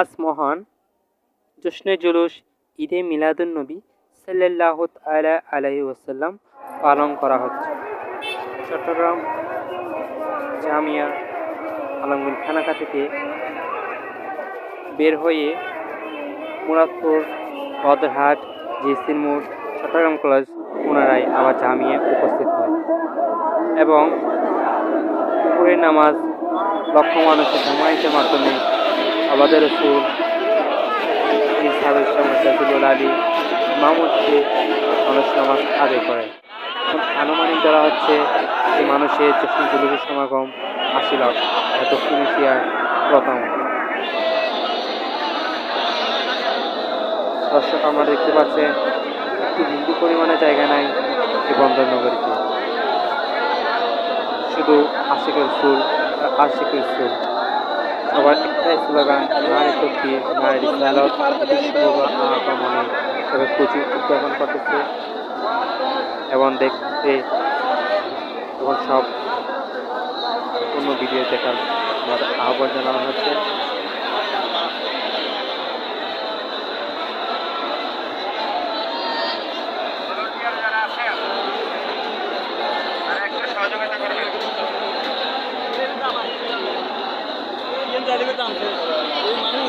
আজ মহান। জশ্নে জুলুস, ঈদে মিলাদুন্নবী সাল্লাহ তালা আলাই ওসাল্লাম পালন করা হচ্ছে। চট্টগ্রাম জামিয়া আলমগুল খানাকা থেকে বের হয়ে মুরাদপুর, বদরহাট, জিসির মোড়, চট্টগ্রাম কলেজ পুনরায় আবার জামিয়ে উপস্থিত হয় এবং পুকুরের নামাজ লক্ষ মানুষের জামায়াতের মাধ্যমে আমাদের রসুল সাদুল আলী মামুদকে মানুষ নামাজ আদায় করে। আনুমানিক ধরা হচ্ছে যে মানুষের জশ্ন জুলুসের সমাগম আশি লাখ যা দক্ষিণ এশিয়ার প্রথম। দর্শক, আমরা দেখতে পাচ্ছেন একটু বিন্দু পরিমাণে জায়গা নাই এই বন্দর নগরীতে। শুধু আশিকের আর আশিকের সুর সবার একটাই স্লোগান, নারী শক্তি নারী রিসালত আগমনে তবে প্রচুর উদযাপন করতেছে। এবং দেখতে এবং সব অন্য ভিডিও দেখার আহ্বান জানানো হচ্ছে। করবে